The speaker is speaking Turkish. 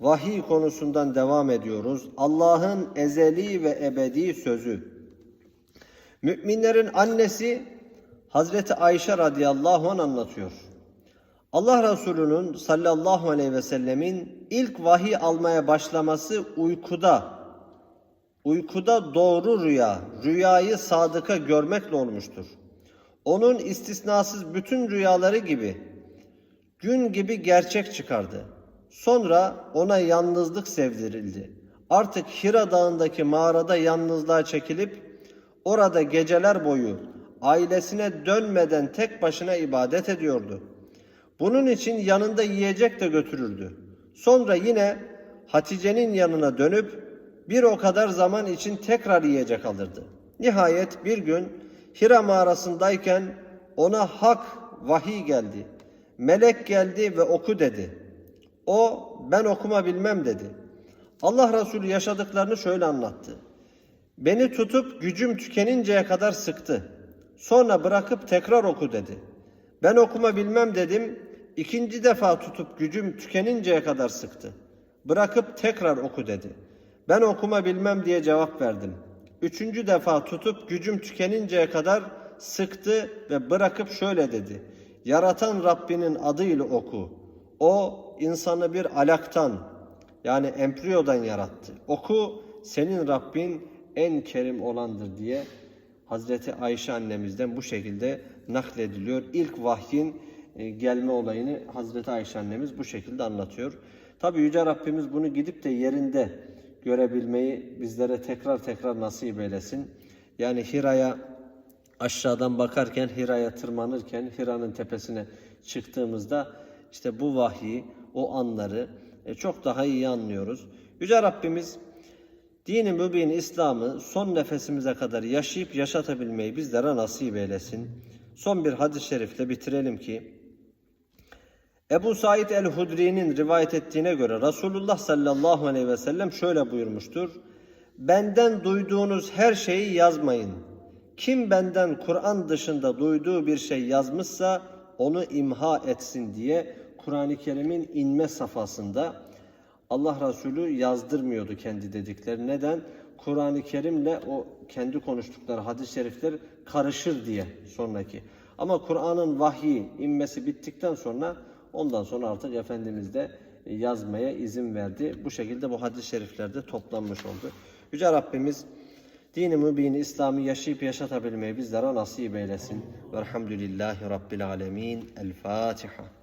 Vahiy konusundan devam ediyoruz. Allah'ın ezeli ve ebedi sözü. Müminlerin annesi Hazreti Ayşe radıyallahu anh anlatıyor. Allah Resulü'nün sallallahu aleyhi ve sellemin ilk vahiy almaya başlaması uykuda, uykuda doğru rüya, rüyayı sadıka görmekle olmuştur. Onun istisnasız bütün rüyaları gibi gün gibi gerçek çıkardı. Sonra ona yalnızlık sevdirildi. Artık Hira Dağı'ndaki mağarada yalnızlığa çekilip orada geceler boyu ailesine dönmeden tek başına ibadet ediyordu. Bunun için yanında yiyecek de götürürdü. Sonra yine Hatice'nin yanına dönüp bir o kadar zaman için tekrar yiyecek alırdı. Nihayet bir gün Hira mağarasındayken ona hak vahiy geldi. Melek geldi ve oku dedi. O ben okuma bilmem dedi. Allah Resulü yaşadıklarını şöyle anlattı. Beni tutup gücüm tükeninceye kadar sıktı. Sonra bırakıp tekrar oku dedi. Ben okuma bilmem dedim. İkinci defa tutup gücüm tükeninceye kadar sıktı. Bırakıp tekrar oku dedi. Ben okuma bilmem diye cevap verdim. Üçüncü defa tutup gücüm tükeninceye kadar sıktı ve bırakıp şöyle dedi. Yaratan Rabbinin adıyla oku. O insanı bir alaktan yani embriyodan yarattı. Oku senin Rabbin en kerim olandır diye Hazreti Ayşe annemizden bu şekilde naklediliyor. İlk vahyin e, gelme olayını Hazreti Ayşe annemiz bu şekilde anlatıyor. Tabi Yüce Rabbimiz bunu gidip de yerinde görebilmeyi bizlere tekrar tekrar nasip eylesin. Yani Hira'ya aşağıdan bakarken, Hira'ya tırmanırken, Hira'nın tepesine çıktığımızda işte bu vahyi, o anları e, çok daha iyi anlıyoruz. Yüce Rabbimiz dini mübin İslam'ı son nefesimize kadar yaşayıp yaşatabilmeyi bizlere nasip eylesin. Son bir hadis-i şerifle bitirelim ki Ebu Said el-Hudri'nin rivayet ettiğine göre Resulullah sallallahu aleyhi ve sellem şöyle buyurmuştur. Benden duyduğunuz her şeyi yazmayın. Kim benden Kur'an dışında duyduğu bir şey yazmışsa onu imha etsin diye Kur'an-ı Kerim'in inme safhasında Allah Resulü yazdırmıyordu kendi dedikleri. Neden? Kur'an-ı Kerim'le o kendi konuştukları hadis-i şerifler karışır diye sonraki. Ama Kur'an'ın vahyi inmesi bittikten sonra ondan sonra artık Efendimiz de yazmaya izin verdi. Bu şekilde bu hadis-i şeriflerde toplanmış oldu. Yüce Rabbimiz dini mübin İslam'ı yaşayıp yaşatabilmeyi bizlere nasip eylesin. Velhamdülillahi Rabbil alemin. El Fatiha.